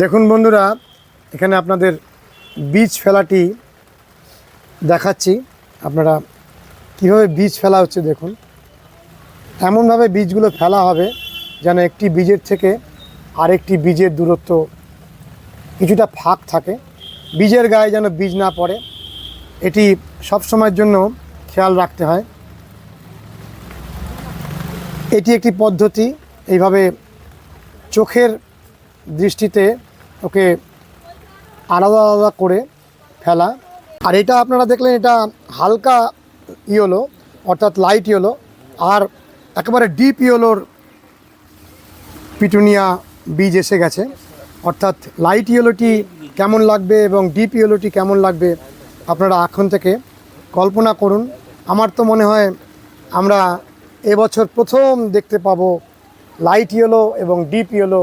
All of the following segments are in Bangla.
দেখুন বন্ধুরা, এখানে আপনাদের বীজ ফেলাটি দেখাচ্ছি। আপনারা কীভাবে বীজ ফেলা হচ্ছে দেখুন। এমনভাবে বীজগুলো ফেলা হবে যেন একটি বীজের থেকে আরেকটি বীজের দূরত্ব কিছুটা ফাঁক থাকে। বীজের গায়ে যেন বীজ না পড়ে, এটি সব সময়ের জন্য খেয়াল রাখতে হয়। এটি একটি পদ্ধতি, এইভাবে চোখের দৃষ্টিতে ওকে আলাদা আলাদা করে ফেলা। আর এটা আপনারা দেখলেন, এটা হালকা ইয়েলো, অর্থাৎ লাইট ইয়েলো আর একেবারে ডিপ ইয়েলোর পিটুনিয়া বীজ এসে গেছে। অর্থাৎ লাইট ইয়েলোটি কেমন লাগবে এবং ডিপ ইয়েলোটি কেমন লাগবে আপনারা এখন থেকে কল্পনা করুন। আমার তো মনে হয় আমরা এবছর প্রথম দেখতে পাবো লাইট ইয়েলো এবং ডিপ ইয়েলো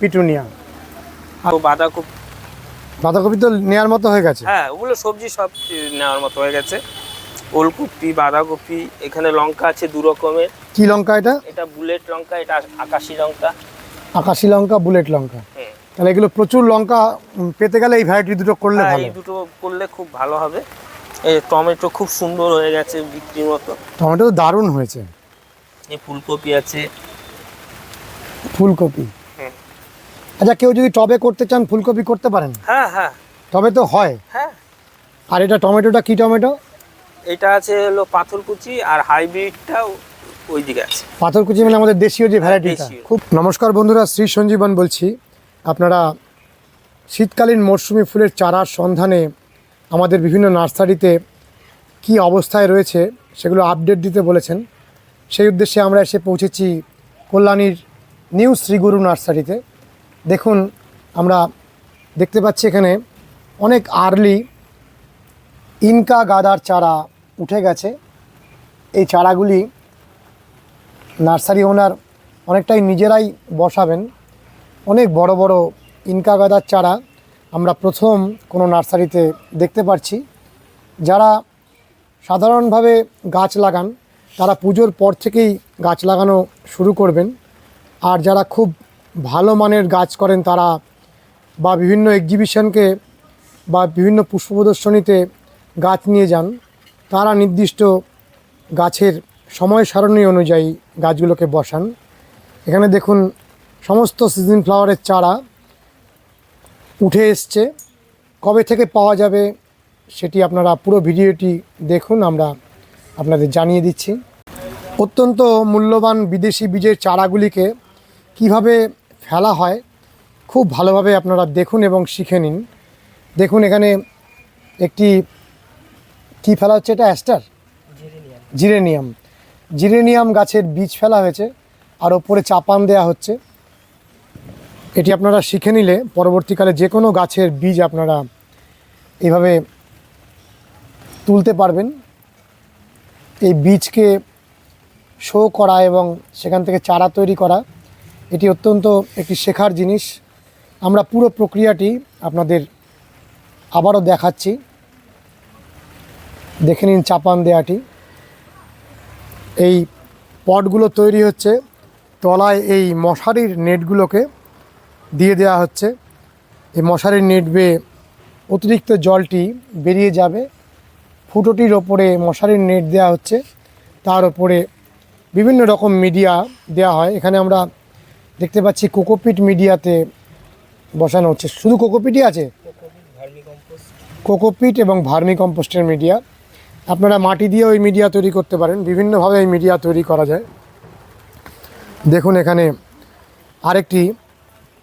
পিটুনিয়া। আর বাঁধাকপি বাঁধাকপি তো নেওয়ার মতো হয়ে গেছে? হ্যাঁ ওগুলো সবজি সব নেওয়ার মতো হয়ে গেছে। ওলকপি বাঁধাকপি এখানে লঙ্কা আছে দু রকমের। কি লঙ্কা এটা? এটা বুলেট লঙ্কা এটা আকাশি লঙ্কা। আকাশি লঙ্কা বুলেট লঙ্কা। হ্যাঁ। তাহলে এগুলো প্রচুর লঙ্কা পেতে গেলে এই ভ্যারাইটি দুটো করলে হ্যাঁ, ভালো। এই দুটো করলে খুব ভালো হবে। এই টমেটো খুব সুন্দর হয়ে গেছে বিক্রির মতো। টমেটো দারুণ হয়েছে। এই ফুলকপি আছে। ফুলকপি। আচ্ছা কেউ যদি টবে করতে চান ফুলকপি করতে পারেন? হ্যাঁ হ্যাঁ। তবে তো হয়। হ্যাঁ। আর এটা টমেটোটা কি টমেটো? এটা আছে হলো পাথরকুচি আর হাইব্রিডটা ওই দিকে আছে পাথরকুচি মানে আমাদের দেশীয় যে ভ্যারাইটিটা। দেশীয়। খুব নমস্কার বন্ধুরা শ্রী সঞ্জীবন বলছি। আপনারা শীতকালীন মরশুমি ফুলের চারার সন্ধানে আমাদের বিভিন্ন নার্সারিতে কি অবস্থায় রয়েছে সেগুলো আপডেট দিতে বলেছেন। সেই উদ্দেশ্যে আমরা এসে পৌঁছেছি কল্যাণীর নিউ শ্রীগুরু নার্সারিতে। দেখুন, আমরা দেখতে পাচ্ছি এখানে অনেক আর্লি ইনকা গাদার চারা উঠে গেছে। এই চারাগুলি নার্সারি ওনার অনেকটাই নিজেরাই বসাবেন। অনেক বড় বড় ইনকা গাদার চারা আমরা প্রথম কোনো নার্সারিতে দেখতে পাচ্ছি যারা সাধারণভাবে গাছ লাগান, তারা পুজোর পর থেকেই গাছ লাগানো শুরু করবেন। আর যারা খুব ভালো মানের গাছ করেন তারা বা বিভিন্ন এক্সিবিশনকে বা বিভিন্ন পুষ্প প্রদর্শনীতে গাছ নিয়ে যান, তারা নির্দিষ্ট গাছের সময় সারণী অনুযায়ী গাছগুলোকে বসান। এখানে দেখুন, সমস্ত সিজন ফ্লাওয়ারের চারা উঠে এসছে। কবে থেকে পাওয়া যাবে সেটি আপনারা পুরো ভিডিওটি দেখুন, আমরা আপনাদের জানিয়ে দিচ্ছি। অত্যন্ত মূল্যবান বিদেশি বীজের চারাগুলিকে কীভাবে ফেলা হয় খুব ভালোভাবে আপনারা দেখুন এবং শিখে নিন। দেখুন এখানে একটি কি ফেলা হচ্ছে? এটা অ্যাস্টার? জিরেনিয়াম। জিরেনিয়াম গাছের বীজ ফেলা হয়েছে আর ওপরে চাপান দেয়া হচ্ছে। এটি আপনারা শিখে নিলে পরবর্তীকালে যে কোনো গাছের বীজ আপনারা এভাবে তুলতে পারবেন। এই বীজকে শো করা এবং সেখান থেকে চারা তৈরি করা এটি অত্যন্ত একটি শেখার জিনিস। আমরা পুরো প্রক্রিয়াটি আপনাদের আবারও দেখাচ্ছি। দেখে নিন চাপান দেয়াটি। এই পটগুলো তৈরি হচ্ছে, তলায় এই মশারির নেটগুলোকে দিয়ে দেওয়া হচ্ছে। এই মশারির নেট বেয়ে অতিরিক্ত জলটি বেরিয়ে যাবে। ফুটোটির ওপরে মশারির নেট দেওয়া হচ্ছে। তার ওপরে বিভিন্ন রকম মিডিয়া দেওয়া হয়। এখানে আমরা দেখতে পাচ্ছি কোকোপিট মিডিয়াতে বসানো হচ্ছে। শুধু কোকোপিটই আছে? কোকোপিট এবং ভার্মি কম্পোস্টের মিডিয়া। আপনারা মাটি দিয়ে ওই মিডিয়া তৈরি করতে পারেন। বিভিন্নভাবে এই মিডিয়া তৈরি করা যায়। দেখুন এখানে আরেকটি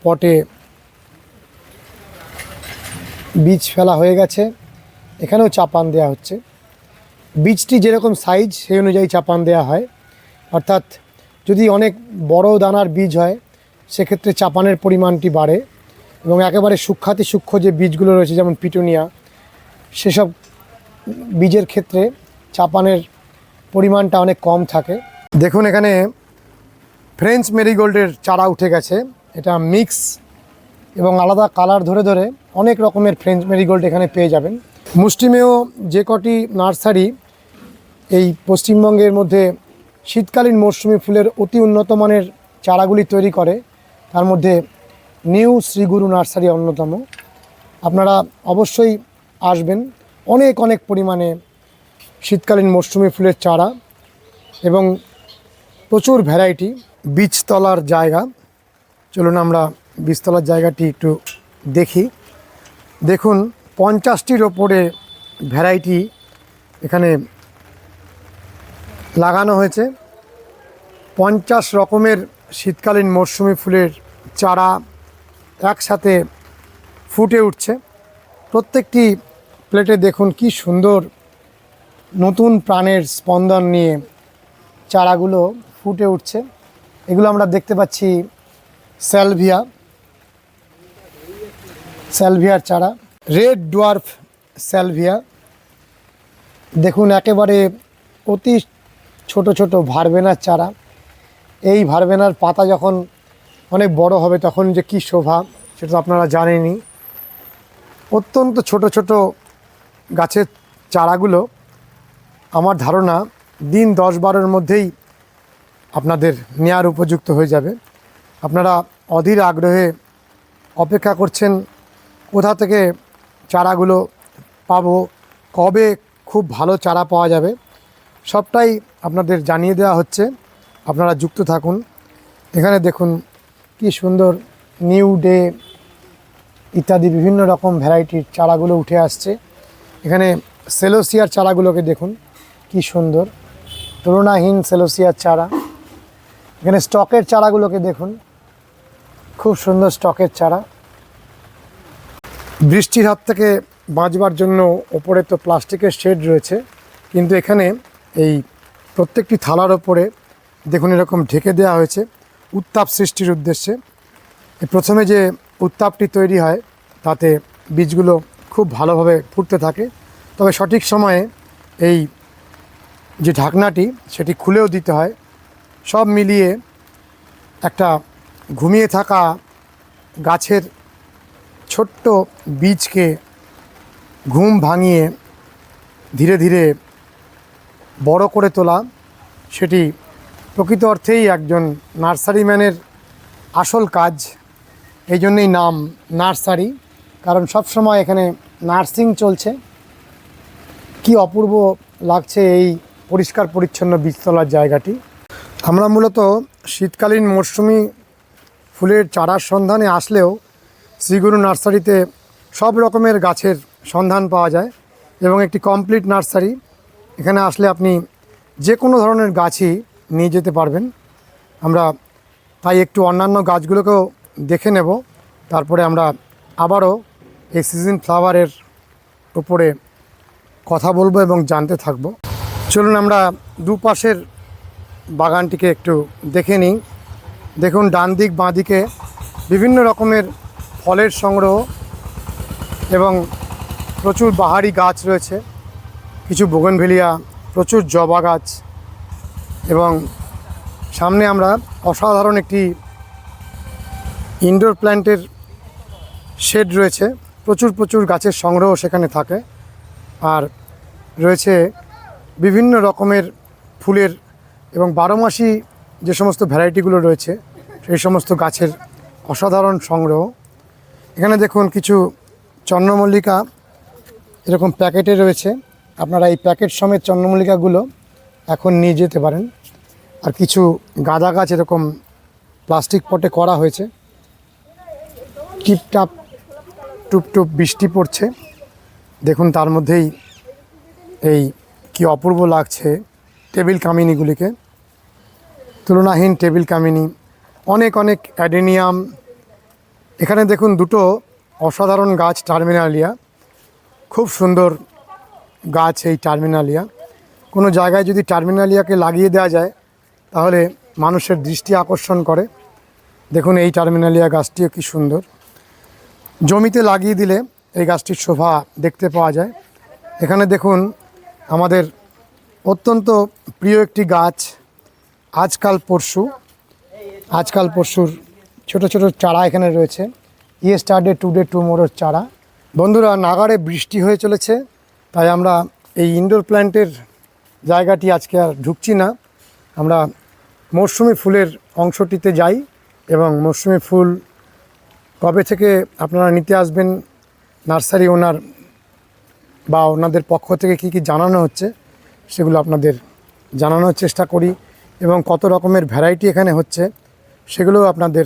পটে বীজ ফেলা হয়ে গেছে। এখানেও চাপান দেওয়া হচ্ছে। বীজটি যেরকম সাইজ সেই অনুযায়ী চাপান দেওয়া হয়। অর্থাৎ যদি অনেক বড় দানার বীজ হয় সেক্ষেত্রে চাপানের পরিমাণটি বাড়ে এবং একেবারে সূক্ষাতি সূক্ষ্ম যে বীজগুলো রয়েছে, যেমন পিটুনিয়া, সেসব বীজের ক্ষেত্রে চাপানের পরিমাণটা অনেক কম থাকে। দেখুন এখানে ফ্রেঞ্চ মেরিগোল্ডের চারা উঠে গেছে। এটা মিক্স এবং আলাদা কালার ধরে ধরে অনেক রকমের ফ্রেঞ্চ মেরিগোল্ড এখানে পেয়ে যাবেন। মুষ্টিমেয় যে কটি নার্সারি এই পশ্চিমবঙ্গের মধ্যে শীতকালীন মরশুমি ফুলের অতি উন্নত মানের চারাগুলি তৈরি করে তার মধ্যে নিউ শ্রীগুরু নার্সারি অন্যতম। আপনারা অবশ্যই আসবেন। অনেক অনেক পরিমাণে শীতকালীন মরশুমি ফুলের চারা এবং প্রচুর ভ্যারাইটি বীজতলার জায়গা। চলুন আমরা বীজতলার জায়গাটি একটু দেখি। দেখুন, পঞ্চাশটির ওপরে ভ্যারাইটি এখানে লাগানো হয়েছে। পঞ্চাশ রকমের শীতকালীন মরশুমি ফুলের চারা একসাথে ফুটে উঠছে। প্রত্যেকটি প্লেটে দেখুন কি সুন্দর নতুন প্রাণের স্পন্দন নিয়ে চারাগুলো ফুটে উঠছে। এগুলো আমরা দেখতে পাচ্ছি স্যালভিয়া, স্যালভিয়ার চারা, রেড ডোয়ার্ফ স্যালভিয়া। দেখুন একেবারে অতি ছোট ছোট ভারবেনার চারা। এই ভারবেনার পাতা যখন অনেক বড় হবে তখন যে কী শোভা, সেটা তো আপনারা জানেনই। অত্যন্ত ছোট ছোট গাছের চারাগুলো, আমার ধারণা দিন দশ বারোর মধ্যেই আপনাদের নেয়ার উপযুক্ত হয়ে যাবে। আপনারা অধীর আগ্রহে অপেক্ষা করছেন, কোথা থেকে চারাগুলো পাবো, কবে খুব ভালো চারা পাওয়া যাবে, সবটাই আপনাদের জানিয়ে দেওয়া হচ্ছে। আপনারা যুক্ত থাকুন। এখানে দেখুন কি সুন্দর নিউ ডে ইত্যাদি বিভিন্ন রকম ভ্যারাইটির চারাগুলো উঠে আসছে। এখানে সেলোসিয়ার চারাগুলোকে দেখুন, কি সুন্দর। তুলনাহীন সেলোসিয়ার চারা। এখানে স্টকের চারাগুলোকে দেখুন, খুব সুন্দর স্টকের চারা। বৃষ্টির হাত থেকে বাঁচবার জন্য ওপরে তো প্লাস্টিকের শেড রয়েছে, কিন্তু এখানে এই প্রত্যেকটি থালার ওপরে দেখুন, এরকম ঢেকে দেওয়া হয়েছে উত্তাপ সৃষ্টির উদ্দেশ্যে। প্রথমে যে উত্তাপটি তৈরি হয়, তাতে বীজগুলো খুব ভালোভাবে ফুটতে থাকে। তবে সঠিক সময়ে এই যে ঢাকনাটি, সেটি খুলেও দিতে হয়। সব মিলিয়ে একটা ঘুমিয়ে থাকা গাছের ছোট্ট বীজকে ঘুম ভাঙিয়ে ধীরে ধীরে বড় করে তোলা, সেটি প্রকৃত অর্থেই একজন নার্সারিম্যানের আসল কাজ, এই জন্যই নাম নার্সারি, কারণ সব সময় এখানে নার্সিং চলছে। কি অপূর্ব লাগছে এই পরিষ্কার পরিচ্ছন্ন বীজতলার জায়গাটি। আমরা মূলত শীতকালীন মরশুমি ফুলের চারার সন্ধানে আসলেও শ্রীগুরু নার্সারিতে সব রকমের গাছের সন্ধান পাওয়া যায় এবং একটি কমপ্লিট নার্সারি। এখানে আসলে আপনি যে কোনো ধরনের গাছই নিয়ে যেতে পারবেন। আমরা তাই একটু অন্যান্য গাছগুলোকেও দেখে নেব। তারপরে আমরা আবারও এই সিজন ফ্লাওয়ারের উপরে কথা বলব এবং জানতে থাকব। চলুন আমরা দুপাশের বাগানটিকে একটু দেখে নিই। দেখুন ডান দিক বাঁ দিকে বিভিন্ন রকমের ফলের সংগ্রহ এবং প্রচুর বাহারি গাছ রয়েছে। কিছু বোগনভেলিয়া, প্রচুর জবা গাছ সামনে আমরা অসাধারণ একটি ইনডোর প্ল্যান্টের শেড রয়েছে। প্রচুর প্রচুর গাছের সংগ্রহ সেখানে থাকে। আর রয়েছে বিভিন্ন রকমের ফুলের এবং বারো মাসি যে সমস্ত ভ্যারাইটিগুলো রয়েছে, সেই সমস্ত গাছের অসাধারণ সংগ্রহ। এখানে দেখুন কিছু চন্দ্রমল্লিকা এরকম প্যাকেটে রয়েছে। আপনারা এই প্যাকেট সমেত চন্দ্রমল্লিকাগুলো এখন নিয়ে যেতে পারেন। আর কিছু গাঁদা গাছ এরকম প্লাস্টিক পটে করা হয়েছে। টিপটাপ, টুপটুপ বৃষ্টি পড়ছে। দেখুন তার মধ্যেই এই কি অপূর্ব লাগছে টেবিল কামিনিগুলিকে। তুলনাহীন টেবিল কামিনী, অনেক অনেক অ্যাডেনিয়াম। এখানে দেখুন দুটো অসাধারণ গাছ টার্মিনালিয়া। খুব সুন্দর গাছ এই টার্মিনালিয়া। কোনো জায়গায় যদি টার্মিনালিয়াকে লাগিয়ে দেওয়া যায় তাহলে মানুষের দৃষ্টি আকর্ষণ করে। দেখুন এই টার্মিনালিয়া গাছটিও কি সুন্দর। জমিতে লাগিয়ে দিলে এই গাছটির শোভা দেখতে পাওয়া যায়। এখানে দেখুন আমাদের অত্যন্ত প্রিয় একটি গাছ, আজকাল পরশু। আজকাল পরশুর ছোট ছোট চারা এখানে রয়েছে। ইয়েস্টারডে টুডে টুমোরোর চারা। বন্ধুরা নাগারে বৃষ্টি হয়ে চলেছে, তাই আমরা এই ইনডোর প্ল্যান্টের জায়গাটি আজকে আর ঢুকছি না। আমরা মরশুমি ফুলের অংশটিতে যাই এবং মরশুমি ফুল কবে থেকে আপনারা নিতে আসবেন, নার্সারি ওনার বা ওনাদের পক্ষ থেকে কি কি জানানো হচ্ছে সেগুলো আপনাদের জানানোর চেষ্টা করি এবং কত রকমের ভ্যারাইটি এখানে হচ্ছে সেগুলোও আপনাদের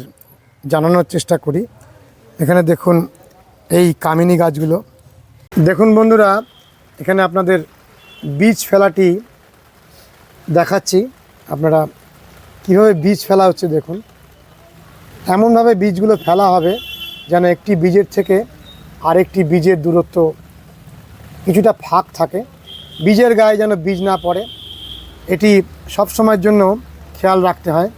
জানানোর চেষ্টা করি। এখানে দেখুন এই কামিনী গাছগুলো। দেখুন বন্ধুরা, এখানে আপনাদের বীজ ফেলাটি দেখাচ্ছি। আপনারা কীভাবে বীজ ফেলা হচ্ছে দেখুন। এমনভাবে বীজগুলো ফেলা হবে যেন একটি বীজের থেকে আরেকটি বীজের দূরত্ব কিছুটা ফাঁক থাকে। বীজের গায়ে যেন বীজ না পড়ে, এটি সব সময়ের জন্য খেয়াল রাখতে হয়।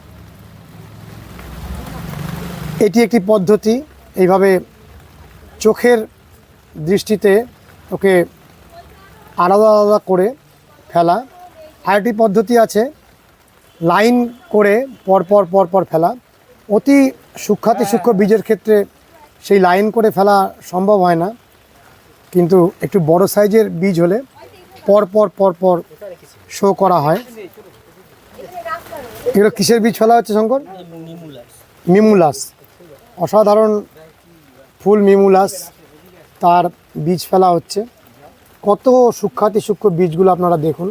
এটি একটি পদ্ধতি, এইভাবে চোখের দৃষ্টিতে ওকে আলাদা আলাদা করে ফেলা। আরেকটি পদ্ধতি আছে লাইন করে পরপর পরপর ফেলা। অতি সূক্ষাতি সূক্ষ্ম বীজের ক্ষেত্রে সেই লাইন করে ফেলা সম্ভব হয় না। কিন্তু একটু বড় সাইজের বীজ হলে পর পর পর পর শো করা হয়। এগুলো কিসের বীজ ফেলা হচ্ছে, শঙ্কর? মিমুলাস। অসাধারণ ফুল মিমুলাস তার বীজ ফেলা হচ্ছে। কত সূক্ষাতি সূক্ষ্ম বীজগুলো আপনারা দেখুন।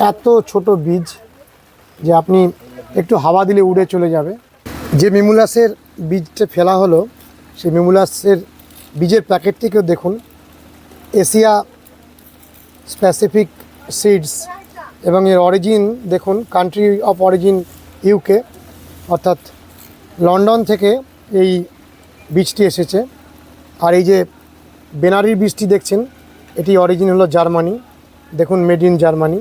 এত ছোট বীজ যে আপনি একটু হাওয়া দিলে উড়ে চলে যাবে। যে মিমুলাসের বীজটা ফেলা হলো, সেই মিমুলাসের বীজের প্যাকেটটিকেও দেখুন। এশিয়া স্পেসিফিক সিডস এবং এর অরিজিন দেখুন কান্ট্রি অফ অরিজিন ইউকে অর্থাৎ লন্ডন থেকে এই বীজটি এসেছে। আর এই যে বেনারির বীজটি দেখছেন, এটি অরিজিন হলো জার্মানি। দেখুন মেড ইন জার্মানি।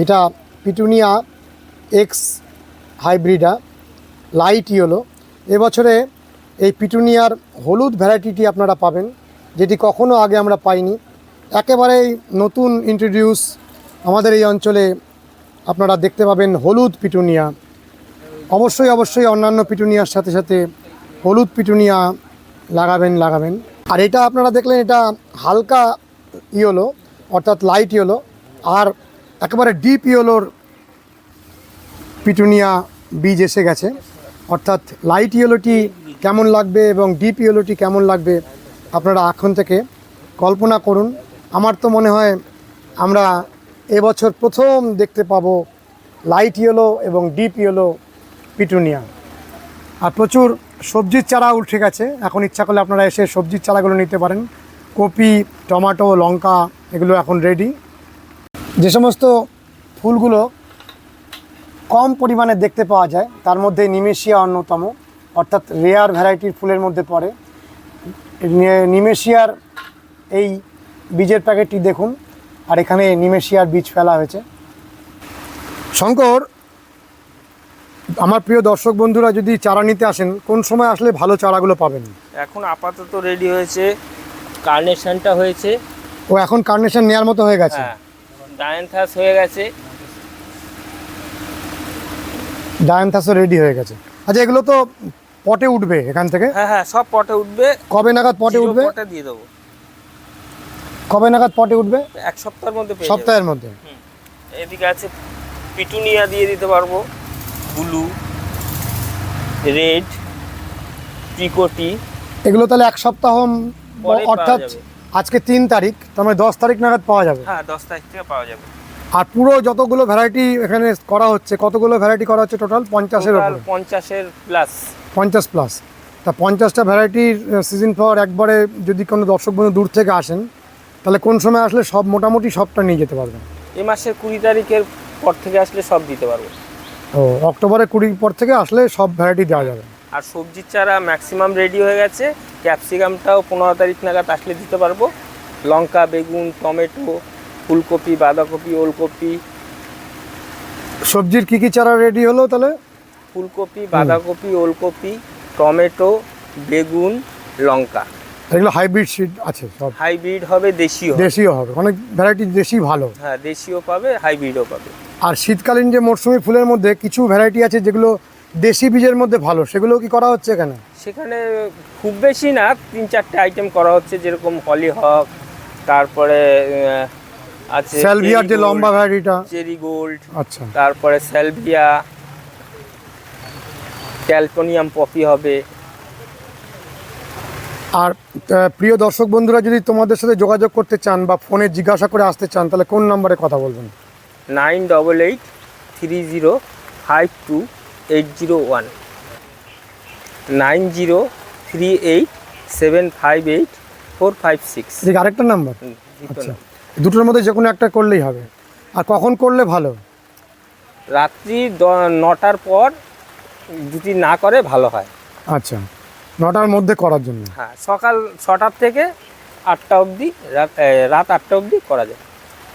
এটা petunia x hybrida, light yellow. এবছরে এই পিটুনিয়ার হলুদ ভ্যারাইটিটি আপনারা পাবেন, যেটি কখনো আগে আমরা পাইনি। একেবারেই নতুন ইন্ট্রোডিউস আমাদের এই অঞ্চলে আপনারা দেখতে পাবেন হলুদ পিটুনিয়া। অবশ্যই অবশ্যই অন্যান্য পিটুনিয়ার সাথে সাথে হলুদ পিটুনিয়া লাগাবেন লাগাবেন। আর এটা আপনারা দেখলেন, এটা হালকা ইয়েলো, অর্থাৎ লাইট ইয়েলো। আর একেবারে ডিপ ইয়েলোর পিটুনিয়া বীজ এসে গেছে। অর্থাৎ লাইট ইয়েলোটি কেমন লাগবে এবং ডিপ ইয়েলোটি কেমন লাগবে আপনারা এখন থেকে কল্পনা করুন। আমার তো মনে হয় আমরা এবছর প্রথম দেখতে পাবো লাইট ইয়েলো এবং ডিপ ইয়েলো পিটুনিয়া আর প্রচুর সবজির চারা উঠে গেছে। এখন ইচ্ছা করলে আপনারা এসে সবজির চারাগুলো নিতে পারেন। কপি, টমেটো, লঙ্কা, এগুলো এখন রেডি যে সমস্ত ফুলগুলো কম পরিমাণে দেখতে পাওয়া যায় তার মধ্যে নিমেশিয়া অন্যতম অর্থাৎ রেয়ার ভ্যারাইটির ফুলের মধ্যে পড়ে। নিমেশিয়ার এই বীজের প্যাকেটটি দেখুন আর এখানে নিমেশিয়ার বীজ ফেলা হয়েছে। শঙ্কর আমার প্রিয় দর্শক বন্ধুরা যদি চারা নিতে আসেন কোন সময় আসলে ভালো চারাগুলো পাবেন? এখন আপাতত রেডি হয়েছে কার্নেশনটা হয়েছে। ও এখন কার্নেশন নেওয়ার মতো হয়ে গেছে। হ্যাঁ। ডায়ান্থাস হয়ে গেছে। ডায়ান্থাসও রেডি হয়ে গেছে। আচ্ছা এগুলো তো পটে উঠবে এখান থেকে? হ্যাঁ হ্যাঁ সব পটে উঠবে। কবে নাগাদ পটে উঠবে? পটে দিয়ে দেবো। কবে নাগাদ পটে উঠবে? এক সপ্তাহের মধ্যে সপ্তাহের মধ্যে। এদিকে আছে পিটুনিয়া দিয়ে দিতে পারব। ব্লু রেড ত্রিকোটি। এগুলো তাহলে এক সপ্তাহ অর্থাৎ। আজকে তিন তারিখ তার মানে দশ তারিখ নাগাদ পাওয়া যাবে। হ্যাঁ দশ তারিখ থেকে পাওয়া যাবে। আর পুরো যতগুলো ভ্যারাইটি এখানে করা হচ্ছে কতগুলো ভ্যারাইটি করা হচ্ছে টোটাল পঞ্চাশের পঞ্চাশের প্লাস পঞ্চাশ প্লাস তা পঞ্চাশটা ভ্যারাইটির সিজন ফ্লাওয়ার একবারে যদি কোনো দর্শক বন্ধু দূর থেকে আসেন তাহলে কোন সময় আসলে সব মোটামুটি সবটা নিয়ে যেতে পারবেন? এ মাসের কুড়ি তারিখের পর থেকে আসলে সব দিতে পারব। ও অক্টোবরের কুড়ির পর থেকে আসলে সব ভ্যারাইটি দেওয়া যাবে। আর সবজির চারা ম্যাক্সিমাম রেডি হয়ে গেছে। ক্যাপসিকামটাও পনেরো তারিখ নাগাদ আসলে দিতে পারব। লঙ্কা বেগুন টমেটো ফুলকপি বাঁধাকপি ওলকপি। সবজির কী কী চারা রেডি হলো তাহলে? ফুলকপি বাঁধাকপি ওলকপি টমেটো বেগুন লঙ্কা। এগুলো হাইব্রিড সিড আছে সব। হাইব্রিড হবে দেশীয় দেশীয় হবে অনেক ভ্যারাইটি দেশি ভালো। হ্যাঁ দেশীয় পাবে হাইব্রিডও পাবে। আর শীতকালীন যে মরশুমি ফুলের মধ্যে কিছু ভ্যারাইটি আছে যেগুলো দেশি বীজের মধ্যে ভালো সেগুলো কি করা হচ্ছে এখানে? সেখানে খুব বেশি না তিন চারটে আইটেম করা হচ্ছে যেরকম হলি হক তারপরে আছে স্যালভিয়ার যে লম্বা ভ্যারাইটিটা। চেরি গোল্ড আচ্ছা। তারপরে স্যালভিয়া ক্যালকোনিয়াম পপি হবে। আর প্রিয় দর্শক বন্ধুরা যদি তোমাদের সাথে যোগাযোগ করতে চান বা ফোনে জিজ্ঞাসা করে আসতে চান তাহলে কোন নম্বরে কথা বলবেন? Nine double eight three zero five two eight zero one nine zero three eight seven five eight four five six আরেকটা নাম্বার আচ্ছা দুটোর মধ্যে যে কোনো একটা করলেই হবে আর কখন করলে ভালো রাত্রি নটার পর যদি না করে ভালো হয় আচ্ছা নটার মধ্যে করার জন্য হ্যাঁ সকাল ছটার থেকে আটটা অবধি রাত রাত আটটা অবধি করা যায়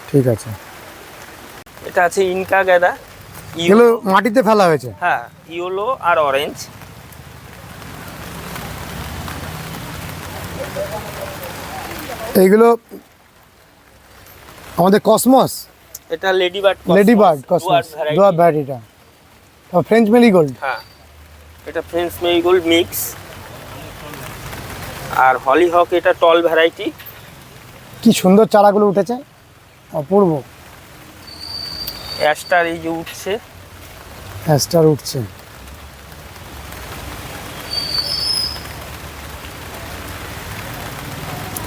ঠিক আছে এটা আছে ইনকা গাঁদা এগুলো মাটিতে ফেলা হয়েছে। হ্যাঁ ইয়েলো আর অরেঞ্জ এইগুলো আমাদের কসমস এটা lady bird lady bird cosmos দোয়া ভ্যারাইটিটা ফ্রেঞ্চ মেরিগোল্ড হ্যাঁ এটা ফ্রেঞ্চ মেরিগোল্ড মিক্স আর হলি হক এটা টল ভ্যারাইটি কি সুন্দর চারাগুলো উঠেছে। অপূর্ব। অ্যাস্টার এই যে উঠছে। অ্যাস্টার উঠছে।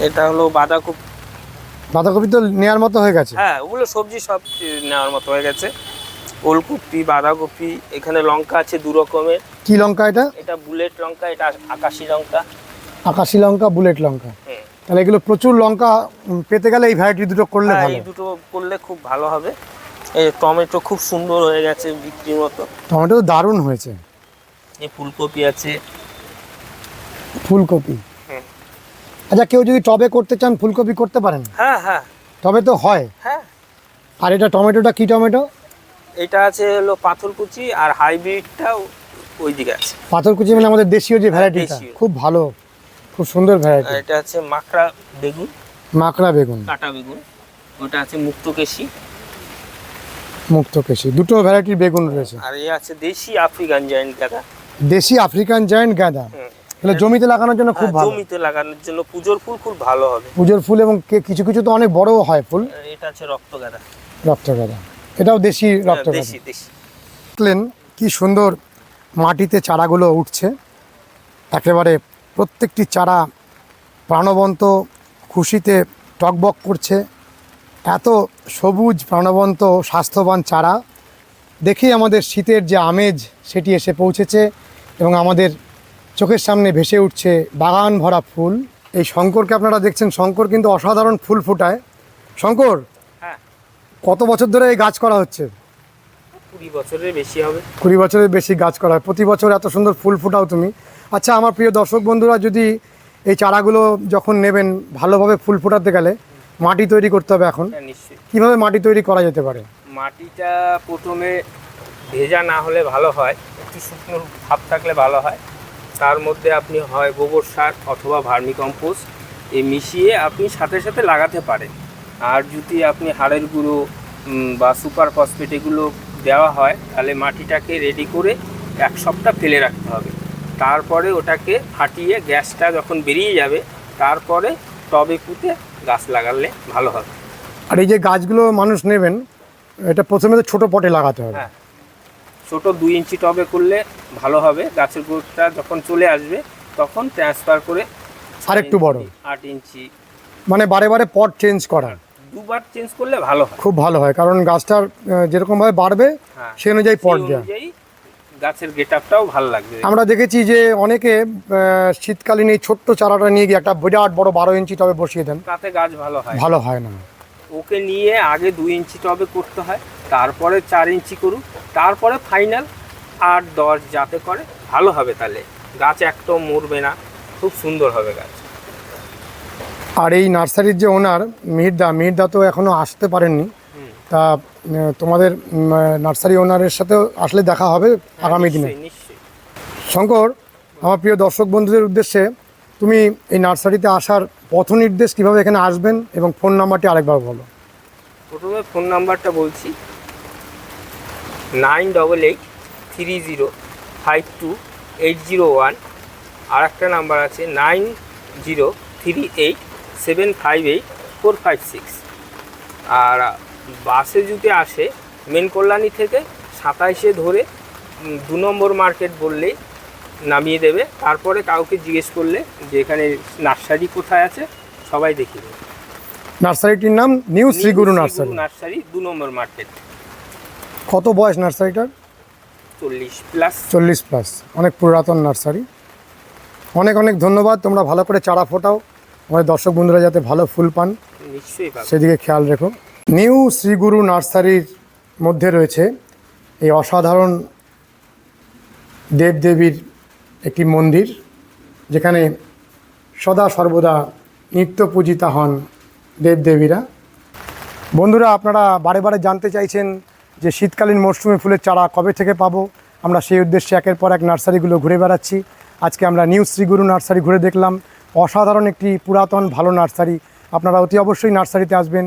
এটা হলো বাঁধাকপি। বাঁধাকপি তো নেওয়ার মতো হয়ে গেছে? হ্যাঁ ওগুলো সবজি সব নেওয়ার মতো হয়ে গেছে। ওলকপি বাঁধাকপি এখানে লঙ্কা আছে দু রকমের। কি লঙ্কা এটা? এটা বুলেট লঙ্কা এটা আকাশি লঙ্কা। আকাশি লঙ্কা বুলেট লঙ্কা। তাহলে এগুলো প্রচুর লঙ্কা পেতে গেলে এই ভ্যারাইটি দুটো করলে হ্যাঁ, ভালো। এই দুটো করলে খুব ভালো হবে। এই টমেটো খুব সুন্দর হয়ে গেছে বিক্রির মতো। টমেটো দারুণ হয়েছে। এই ফুলকপি আছে। ফুলকপি। আচ্ছা কেউ যদি টবে করতে চান ফুলকপি করতে পারেন? হ্যাঁ হ্যাঁ। তবে তো হয়। হ্যাঁ। আর এটা টমেটোটা কি টমেটো? এটা আছে হলো পাথরকুচি আর হাইব্রিডটাও ওই দিকে আছে। পাথরকুচি মানে আমাদের দেশীয় যে ভ্যারাইটিটা। খুব ভালো খুব সুন্দর ভ্যারাইটি এটা আছে মাকড়া বেগুন। মাকড়া বেগুন। কাটা বেগুন। ওটা আছে মুক্তকেশি। মুক্ত কেশি দুটো ভ্যারাইটির বেগুন রয়েছে। আর এ আছে দেশি আফ্রিকান জায়েন্ট গাঁদা। দেশি আফ্রিকান জায়েন্ট গাঁদা। এগুলো জমিতে লাগানোর জন্য খুব হ্যাঁ, ভালো। জমিতে লাগানোর জন্য পুজোর ফুল খুব ভালো হবে। পুজোর ফুল এবং কিছু কিছু তো অনেক বড় হয় ফুল। এটা আছে রক্ত গাঁদা। রক্ত গাঁদা। এটাও দেশি রক্ত গাঁদা। দেশি দেশি। দেখলেন কি সুন্দর মাটিতে চারাগুলো উঠছে। একেবারে প্রত্যেকটি চারা প্রাণবন্ত খুশিতে টকবক করছে। এত সবুজ প্রাণবন্ত স্বাস্থ্যবান চারা। দেখেই আমাদের শীতের যে আমেজ সেটি এসে পৌঁছেছে এবং আমাদের চোখের সামনে ভেসে উঠছে বাগান ভরা ফুল। এই শঙ্করকে আপনারা দেখছেন শঙ্কর কিন্তু অসাধারণ ফুল ফোটায়। শঙ্কর হ্যাঁ। কত বছর ধরে এই গাছ করা হচ্ছে? কুড়ি বছরের বেশি হবে। কুড়ি বছরের বেশি গাছ করা হয়। প্রতি বছর এত সুন্দর ফুল ফোটাও তুমি। আচ্ছা আমার প্রিয় দর্শক বন্ধুরা যদি এই চারাগুলো যখন নেবেন ভালোভাবে ফুল ফোটাতে গেলে মাটি তৈরি করতে হবে এখন? হ্যাঁ নিশ্চয়ই। কীভাবে মাটি তৈরি করা যেতে পারে? মাটিটা প্রথমে ভেজা না হলে ভালো হয়। একটু শুকনো ভাব থাকলে ভালো হয়। তার মধ্যে আপনি হয় গোবর সার অথবা ভার্মি কম্পোস্ট এই মিশিয়ে আপনি সাথে সাথে লাগাতে পারেন। আর যদি আপনি হাড়ের গুঁড়ো বা সুপার ফসফেট এগুলো দেওয়া হয় তাহলে মাটিটাকে রেডি করে এক সপ্তাহ ফেলে রাখতে হবে। তারপরে ওটাকে ফাটিয়ে গ্যাসটা যখন বেরিয়ে যাবে তারপরে টবে পুঁতে গাছ লাগালে ভালো হবে। আর এই যে গাছগুলো মানুষ নেবেন এটা প্রথমে তো ছোটো পটে লাগাতে হবে। হ্যাঁ। ছোট দুই ইঞ্চি টবে করলে ভালো হবে গাছের গ্রোথটা যখন চলে আসবে তখন ট্রান্সফার করে আর একটু বড়। আট ইঞ্চি। মানে বারে বারে পট চেঞ্জ করার। দুবার চেঞ্জ করলে ভালো হয়। খুব ভালো হয় কারণ গাছটার যেরকমভাবে বাড়বে হ্যাঁ। সে অনুযায়ী পট দেওয়া গাছের গেট আপটাও ভালো লাগবে। আমরা দেখেছি যে অনেকে শীতকালীন এই ছোট্ট চারাটা নিয়ে গিয়ে একটা বিরাট বড় বারো ইঞ্চি টবে বসিয়ে দেন। তাতে গাছ ভালো হয়। ভালো হয় না। ওকে নিয়ে আগে দুই ইঞ্চি টবে করতে হয় তারপরে চার ইঞ্চি করুক তারপরে ফাইনাল আট দশ যাতে করে ভালো হবে তাহলে। গাছ একটাও মরবে না খুব সুন্দর হবে গাছ। আর এই নার্সারির যে ওনার মিহিরদা মিহিরদা তো এখনও আসতে পারেননি। তা তোমাদের নার্সারি ওনারের সাথে আসলে দেখা হবে আগামী দিনে। নিশ্চয়ই নিশ্চয়ই। শঙ্কর আমার প্রিয় দর্শক বন্ধুদের উদ্দেশ্যে তুমি এই নার্সারিতে আসার পথ নির্দেশ কীভাবে এখানে আসবেন এবং ফোন নাম্বারটি আরেকবার বলো? প্রথমে ফোন নাম্বারটা বলছি। Nine double eight three zero five two eight zero one. আর একটা নাম্বার আছে nine zero three eight seven five eight four five six. আর বাসে যদি আসে মেন কল্যাণী থেকে সাতাইশে ধরে দু নম্বর মার্কেট বললেই নামিয়ে দেবে। তারপরে কাউকে জিজ্ঞেস করলে যে এখানে নার্সারি কোথায় আছে সবাই দেখিয়ে দেবে। নার্সারিটির নাম নিউ শ্রীগুরু নার্সারি। নার্সারি দু নম্বর মার্কেট কত বয়স নার্সারিটার? চল্লিশ প্লাস চল্লিশ প্লাস অনেক পুরাতন নার্সারি। অনেক অনেক ধন্যবাদ। তোমরা ভালো করে চারা ফোটাও। আমাদের দর্শক বন্ধুরা যাতে ভালো ফুল পান। নিশ্চয়ই সেদিকে খেয়াল রেখো। নিউ শ্রীগুরু নার্সারির মধ্যে রয়েছে এই অসাধারণ দেবদেবীর একটি মন্দির, যেখানে সদা সর্বদা নিত্য পূজিতা হন দেবদেবীরা। বন্ধুরা, আপনারা বারে বারে জানতে চাইছেন যে শীতকালীন মরশুমে ফুলের চারা কবে থেকে পাবো? আমরা সেই উদ্দেশ্যে একের পর এক নার্সারিগুলো ঘুরে বেড়াচ্ছি। আজকে আমরা নিউ শ্রীগুরু নার্সারি ঘুরে দেখলাম। অসাধারণ একটি পুরাতন ভালো নার্সারি। আপনারা অতি অবশ্যই নার্সারিতে আসবেন।